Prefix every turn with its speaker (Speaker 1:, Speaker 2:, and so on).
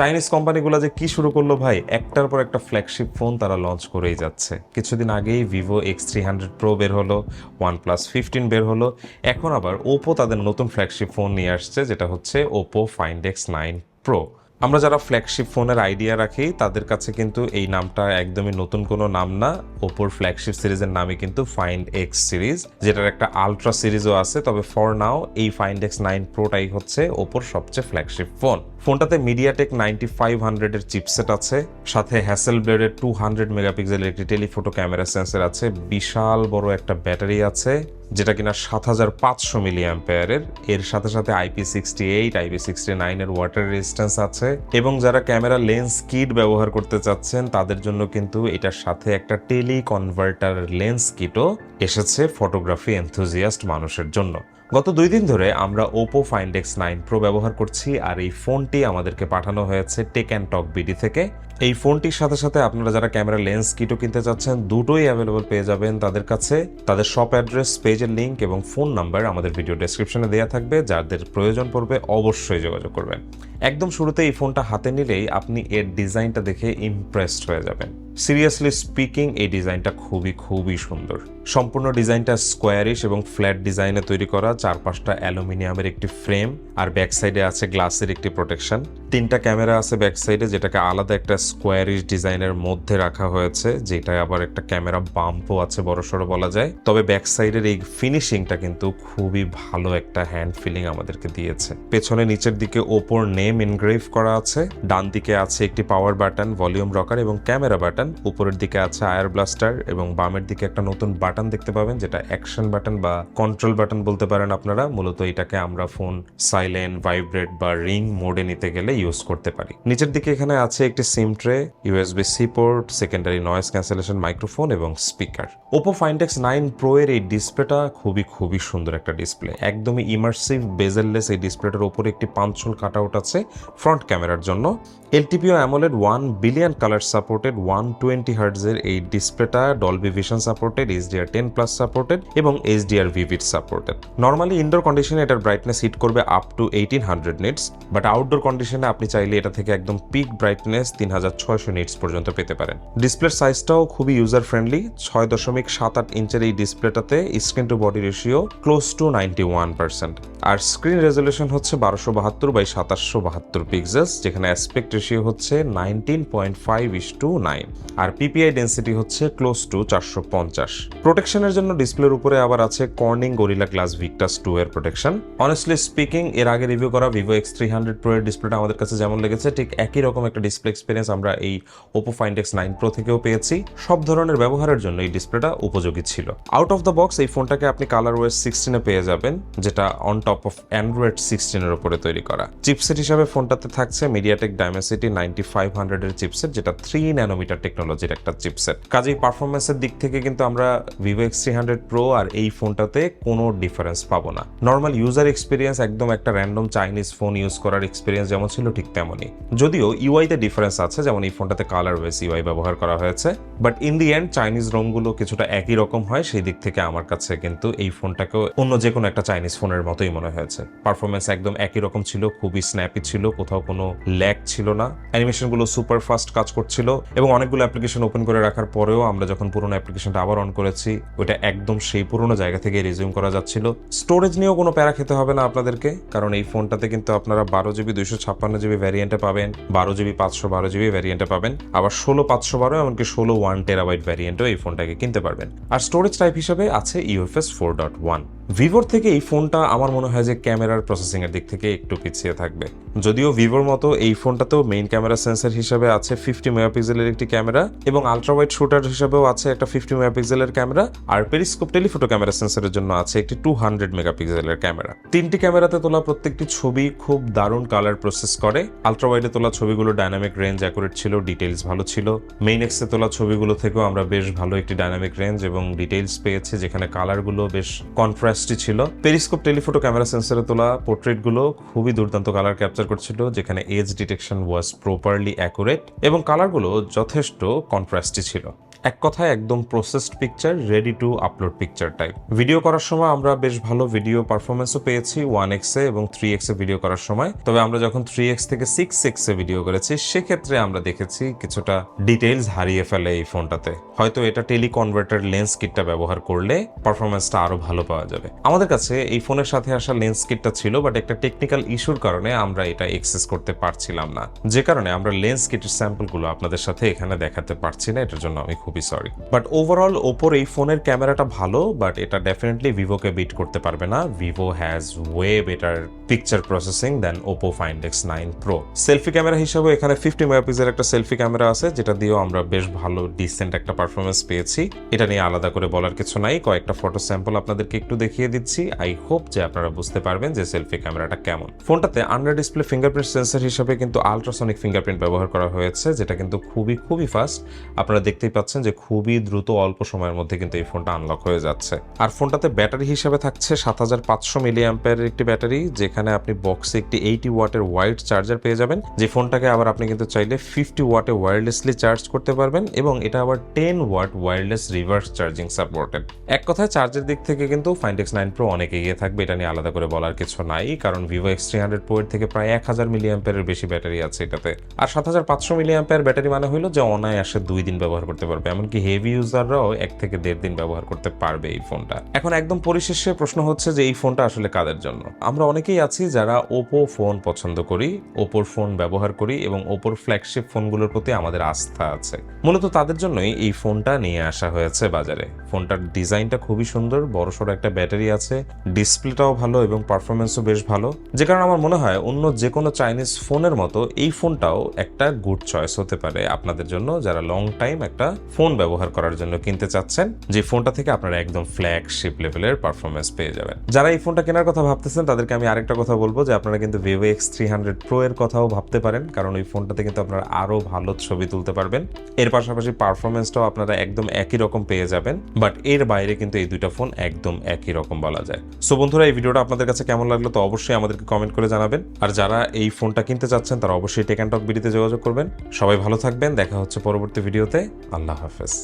Speaker 1: Chinese কোম্পানিগুলো যে কি শুরু করল ভাই, একটার পর একটা ফ্ল্যাগশিপ ফোন তারা লঞ্চ করেই যাচ্ছে। কিছুদিন আগেই Vivo X three hundred Pro বের হলো ওয়ান প্লাস ফিফটিন বের হলো, এখন আবার ওপো তাদের নতুন ফ্ল্যাগশিপ ফোন নিয়ে আসছে, যেটা হচ্ছে ওপো ফাইন্ডেক্স নাইন প্রো আমরা যারা ফ্ল্যাগশিপ ফোনের আইডিয়া রাখি, তাদের কাছে কিন্তু এই নামটা একদমই নতুন কোনো নাম না। ওপোর ফ্ল্যাগশিপ সিরিজের নামই কিন্তু ফাইন্ড এক্স সিরিজ যেটার একটা আলট্রা সিরিজও আছে। তবে ফর নাও এই ফাইন্ড এক্স নাইন প্রোটাই হচ্ছে ওপোর সবচেয়ে ফ্ল্যাগশিপ ফোন ফোনটাতে মিডিয়াটেক নাইনটি ফাইভ হান্ড্রেডের চিপসেট আছে, সাথে হ্যাসেল ব্লেডের টু হান্ড্রেড মেগাপিক্সেলের একটি টেলিফোটো ক্যামেরা সেন্সর আছে, বিশাল বড় একটা ব্যাটারি আছে, যেটা কিনা সাত হাজার পাঁচশো মিলি অ্যাম্পেয়ারের এর সাথে সাথে IP sixty eight IP sixty নাইনের ওয়াটার রেজিস্ট্যান্স আছে এবং যারা ক্যামেরা লেন্স কিট ব্যবহার করতে চাচ্ছেন, তাদের জন্য কিন্তু এটার সাথে একটা টেলি কনভার্টার লেন্স কিটও এসেছে ফটোগ্রাফি এনথুজিয়াস্ট মানুষের জন্য। গত দুই দিন ধরে আমরা ওপো ফাইন্ডেক্স নাইন প্রো ব্যবহার করছি, আর এই ফোনটি আমাদেরকে পাঠানো হয়েছে টেক অ্যান্ড টক বিডি থেকে। এই ফোনটির সাথে সাথে আপনারা যারা ক্যামেরা লেন্স কিটও কিনতে চাচ্ছেন, দুটোই অ্যাভেলেবল পেয়ে যাবেন তাদের কাছে। তাদের শপ অ্যাড্রেস পেজের লিঙ্ক এবং ফোন নাম্বার আমাদের ভিডিও ডেসক্রিপশনে দেওয়া থাকবে। যাদের প্রয়োজন পড়বে অবশ্যই যোগাযোগ করবেন। একদম শুরুতে এই ফোনটা হাতে নিলেই আপনি এর ডিজাইনটা দেখে ইমপ্রেসড হয়ে যাবেন। সিরিয়াসলি স্পিকিং এই ডিজাইনটা খুবই খুবই সুন্দর। সম্পূর্ণ ডিজাইনটা স্কোয়ারিশ এবং ফ্ল্যাট ডিজাইনে তৈরি করা। চারপাশটা অ্যালুমিনিয়ামের একটি ফ্রেম আর ব্যাক সাইডে আছে গ্লাসের একটি প্রোটেকশন তিনটা ক্যামেরা আছে ব্যাক সাইডে যেটাকে আলাদা একটা স্কোয়ারিশ ডিজাইনের মধ্যে রাখা হয়েছে যেটা আবার একটা ক্যামেরা বাম্পও আছে বড়সড় বলা যায়। তবে ব্যাক সাইডের এই ফিনিশিংটা কিন্তু খুবই ভালো একটা হ্যান্ড ফিলিং আমাদেরকে দিয়েছে। পেছনে নিচের দিকে ওপর নেম এনগ্রেভ করা আছে, ডান দিকে আছে একটি পাওয়ার বাটন ভলিউম রকার এবং ক্যামেরা বাটন উপরের দিকে আছে আয়ার ব্লাস্টার এবং বামের দিকে একটা নতুন বাটন দেখতে পাবেন, যেটা অ্যাকশন বাটন বা কন্ট্রোল বাটন বলতে পারেন আপনারা। মূলত এটাকে আমরা ফোন সাইলেন্ট ভাইব্রেট বা রিং মোডে নিতে গেলে ইউজ করতে পারি। নিচের দিকে এখানে আছে একটি SIM tray USB C port secondary noise cancellation microphone এবং speaker Oppo find x nine Pro এর এই ডিসপ্লেটা খুবই খুবই সুন্দর একটা ডিসপ্লে একদমই ইমার্সিভ বেজেললেস এই ডিসপ্লেটার উপরে একটি পাঞ্চল কাট আউট আছে ফ্রন্ট ক্যামেরার জন্য। LTPO AMOLED one billion colour supported one twenty হার্টজের এই ডিসপ্লেটা Dolby Vision supported HDR ten plus supported এবং HDR vivid supported normally indoor কন্ডিশনে এটার ব্রাইটনেস হিট করবে up to eighteen hundred nits but outdoor কন্ডিশনে আপনি চাইলে এটা থেকে একদম পিক ব্রাইটনেস তিন হাজার ছয়শো নিটস পর্যন্ত পেতে পারেন। ডিসপ্লের সাইজটাও খুবই ইউজার ফ্রেন্ডলি ছয় দশমিক সাত আট ইঞ্চের এই ডিসপ্লেটাতে screen to body ratio close to ninety one percent R screen resolution হচ্ছে বারোশো বাহাত্তর বাই সাতাশশো বাহাত্তর পিক্সেলস যেখানে অ্যাসপেক্ট রেশিও হচ্ছে nineteen point five is to nine R PPI density হচ্ছে ক্লোজ টু চারশো পঞ্চাশ। প্রোটেকশনের জন্য ডিসপ্লের উপরে আবার আছে Corning Gorilla Glass Victus two এর প্রোটেকশন অনেস্টলি স্পিকিং এর আগে রিভিউ করা Vivo X three hundred Pro এর ডিসপ্লেটা আমাদের কাছে যেমন লেগেছে, ঠিক একই রকম একটা ডিসপ্লে এক্সপিরিয়েন্স আমরা এই Oppo Find X nine Pro থেকেও পেয়েছি। সব ধরনের ব্যবহারের জন্য এই ডিসপ্লেটা উপযোগী ছিল। আউট অফ দ্য বক্স এই ফোনটাকে আপনি কালার ওয়েস সিক্সটিনে পেয়ে যাবেন, যেটা অন টপ অফ অ্যান্ড্রয়েড সিক্সটিনের উপরে তৈরি করা। চিপসেট হিসাবে ফোনটাতে থাকছে মিডিয়াটেক ডায়মেসিটি নাইনটি ফাইভ হান্ড্রেডের চিপসেট যেটা থ্রি ন্যানোমিটার টেকনোলজির একটা চিপসেট কাজেই পারফরমেন্সের দিক থেকে কিন্তু আমরা Vivo X three hundred Pro আর এই ফোনটাতে কোনো ডিফারেন্স পাবো না। নর্মাল ইউজার এক্সপিরিয়েন্স একদম একটা র্যান্ডম চাইনিজ ফোন ইউজ করার এক্সপিরিয়েন্স যেমন ছিল ঠিক তেমনই। যদিও ইউআইতে ডিফারেন্স আছে, যেমন এই ফোনটাতে কালার ওয়েস ইউআই ব্যবহার করা হয়েছে but in the end Chinese রোমগুলো কিছুটা একই রকম হয়, সেই দিক থেকে আমার কাছে কিন্তু এই ফোনটাকেও অন্য যে কোনো একটা চাইনিজ ফোনের মতোই মনে হয়েছে। পারফরমেন্স একদম একই রকম ছিল, খুবই স্ন্যাপি ছিল, কোথাও কোনো ল্যাক ছিল না। অ্যানিমেশনগুলো সুপার ফাস্ট কাজ করছিল এবং অনেকগুলো অ্যাপ্লিকেশন ওপেন করে রাখার পরেও আমরা যখন পুরোনো অ্যাপ্লিকেশনটা আবার অন করেছি, ওইটা একদম সেই পুরোনো জায়গা থেকে রিজিউম করা যাচ্ছিল। স্টোরেজ নিয়েও কোনো প্যারা খেতে হবে না আপনাদেরকে, কারণ এই ফোনটাতে কিন্তু আপনারা বারো জিবি দুইশো ছাপ্পান্ন জিবি ভ্যারিয়েন্টে পাবেন, বারো জিবি পাঁচশো বারো জিবি ভ্যারিয়েন্টে পাবেন, আবার ষোলো, পাঁচশো বারো, এমনকি ষোলো ওয়ান টেরাবাইট ভ্যারিয়েন্টও এই ফোনটাকে কিনতে পারবেন। আর স্টোরেজ টাইপ হিসেবে আছে ইউএফএস ফোর ডট ওয়ান ভিভোর থেকে এই ফোনটা আমার মনে হয় যে ক্যামেরার প্রসেসিং এর দিক থেকে একটু পিছিয়ে থাকবে। যদিও ভিভোর মতো এই ফোনটাতেও মেইন ক্যামেরা সেন্সর হিসেবে আছে ফিফটি মেগাপিক্সেলের একটি ক্যামেরা এবং আলট্রা ওয়াইড শুটার হিসেবেও আছে একটা ফিফটি মেগাপিক্সেলের ক্যামেরা আর পেরিস্কোপ টেলিফোটো ক্যামেরা সেন্সরের জন্য আছে একটি টু হান্ড্রেড মেগাপিক্সেলের ক্যামেরা। তিনটি ক্যামেরাতে তোলা প্রত্যেকটি ছবি খুব দারুণ কালার প্রসেস করে। আলট্রা ওয়াইডে তোলা ছবিগুলো ডাইনামিক রেঞ্জ অ্যাকুরেট ছিল ডিটেলস ভালো ছিল। মেইন এক্সে তোলা ছবিগুলো থেকেও আমরা বেশ ভালো একটি ডাইনামিক রেঞ্জ এবং ডিটেলস পেয়েছি, যেখানে কালারগুলো বেশ কনট্রাস্টই ছিল। পেরিস্কোপ টেলিফোটো ক্যামেরা সেন্সারে তোলা পোর্ট্রেটগুলো খুবই দুর্দান্ত কালার ক্যাপচার করছিল, যেখানে edge detection was properly accurate এবং কালারগুলো যথেষ্ট কন্ট্রাস্টি ছিল। এক কথায় একদম processed picture ready to upload picture type video করার সময় আমরা বেশ ভালো ভিডিও পারফরমেন্সও পেয়েছি ওয়ান এক্সে এবং থ্রি এক্সে ভিডিও করার সময়। তবে আমরা যখন থ্রি এক্স থেকে সিক্স এক্সে ভিডিও করেছি, সেক্ষেত্রে আমরা দেখেছি কিছুটা ডিটেলস হারিয়ে ফেলে এই ফোনটাতে হয়তো এটা টেলিকনভার্টার লেন্স কিটটা ব্যবহার করলে পারফরমেন্সটা আরও ভালো পাওয়া যাবে। আমাদের কাছে এই ফোনের সাথে আসা লেন্স কিটটা ছিল বাট একটা টেকনিক্যাল ইস্যুর কারণে আমরা এটা এক্সেস করতে পারছিলাম না। যে কারণে আমরা লেন্স কিটের স্যাম্পলগুলো আপনাদের সাথে এখানে দেখাতে পারছি না, এটার জন্য আমি খুবই সরি বাট ওভারঅল ওপোর এই ফোনের ক্যামেরাটা ভালো বাট এটা ডেফিনেটলি ভিভোকে বিট করতে পারবে না। Vivo has way better picture processing than Oppo Find X nine Pro selfie camera হিসাবে এখানে ফিফটি মেগাপিক্সেল একটা সেলফি ক্যামেরা আছে, যেটা দিয়েও আমরা বেশ ভালো ডিসেন্ট একটা পারফরমেন্স পেয়েছি। এটা নিয়ে আলাদা করে বলার কিছু নাই। কয়েকটা ফটো স্যাম্পল আপনাদেরকে একটু দেখিয়ে দিচ্ছি। আই হোপ যে আপনারা বুঝতে পারবেন যে সেলফি ক্যামেরাটা কেমন। ফোনটাতে আন্ডার ডিসপ্লে ফিঙ্গারপ্রিন্ট সেন্সর হিসাবে কিন্তু আলট্রাসনিক ফিঙ্গারপ্রিন্ট ব্যবহার করা হয়েছে, যেটা কিন্তু খুবই খুবই ফাস্ট আপনারা দেখতেই পাচ্ছেন যে খুবই দ্রুত অল্প সময়ের মধ্যে কিন্তু এই ফোনটা আনলক হয়ে যাচ্ছে। আর ফোনটাতে ব্যাটারি হিসাবে থাকছে সাত হাজার পাঁচশো মিলি অ্যাম্পের একটি ব্যাটারি, যেখানে আপনি বক্সে একটি এইটি ওয়াটের ওয়াইড চার্জার পেয়ে যাবেন, যে ফোনটাকে আবার আপনি কিন্তু চাইলে ফিফটি ওয়াটে ওয়্যারলেসলি চার্জ করতে পারবেন এবং এটা আবার ten watt wireless reverse charging supported এক কথায় চার্জের দিক থেকে কিন্তু ফাইন্ড এক্স নাইন প্রো অনেক এগিয়ে থাকবে, এটা নিয়ে আলাদা করে বলার কিছু নাই, কারণ Vivo X three hundred Pro এর থেকে প্রায় এক হাজার মিলি অ্যাম্পের বেশি ব্যাটারি আছে এটাতে। আর সাত হাজার পাঁচশো মিলি অ্যাম্পের ব্যাটারি মানে হলো যে অনায়াসে দুই দিন ব্যবহার করতে পারবে এমনকি হেভি ইউজাররাও এক থেকে দেড় দিন ব্যবহার করতে পারবে এই ফোনটা। এখন একদম পরিশেষে প্রশ্ন হচ্ছে যে, এই ফোনটা আসলে কাদের জন্য? আমরা অনেকেই আছি যারা ওপো ফোন পছন্দ করি ওপোর ফোন ব্যবহার করি এবং ওপোর ফ্ল্যাগশিপ ফোনগুলোর প্রতি আমাদের আস্থা আছে। মূলত তাদের জন্যই এই ফোনটা নিয়ে আসা হয়েছে বাজারে। ফোনটার ডিজাইনটা খুবই সুন্দর, বড়সড় একটা ব্যাটারি আছে, ডিসপ্লেটাও ভালো এবং পারফরমেন্সও বেশ ভালো। যে কারণে আমার মনে হয় অন্য যে কোনো চাইনিজ ফোনের মতো এই ফোনটাও একটা গুড চয়েস হতে পারে আপনাদের জন্য, যারা লং টাইম একটা ফোন ব্যবহার করার জন্য কিনতে চাচ্ছেন, যে ফোনটা থেকে আপনারা একদম ফ্ল্যাগশিপ লেভেলের পারফরমেন্স পেয়ে যাবেন। যারা এই ফোনটা কেনার কথা ভাবতেছেন, তাদেরকে আমি আরেকটা কথা বলব যে আপনারা কিন্তু Vivo X three hundred Pro এর কথাও ভাবতে পারেন, কারণ ওই ফোনটাতে কিন্তু আপনারা আরও ভালো ছবি তুলতে পারবেন। এর পাশাপাশি পারফরমেন্সটাও আপনারা একদম একই রকম পেয়ে যাবেন বাট এর বাইরে কিন্তু এই দুইটা ফোন একদম একই রকম বলা যায়। সো বন্ধুরা, এই ভিডিওটা আপনাদের কাছে কেমন লাগল তো অবশ্যই আমাদেরকে কমেন্ট করে জানাবেন। আর যারা এই ফোনটা কিনতে চাচ্ছেন, তারা অবশ্যই টেক অ্যান্ড টক বিডিতে যোগাযোগ করবেন। সবাই ভালো থাকবেন, দেখা হচ্ছে পরবর্তী ভিডিওতে। আল্লাহ হাফেজ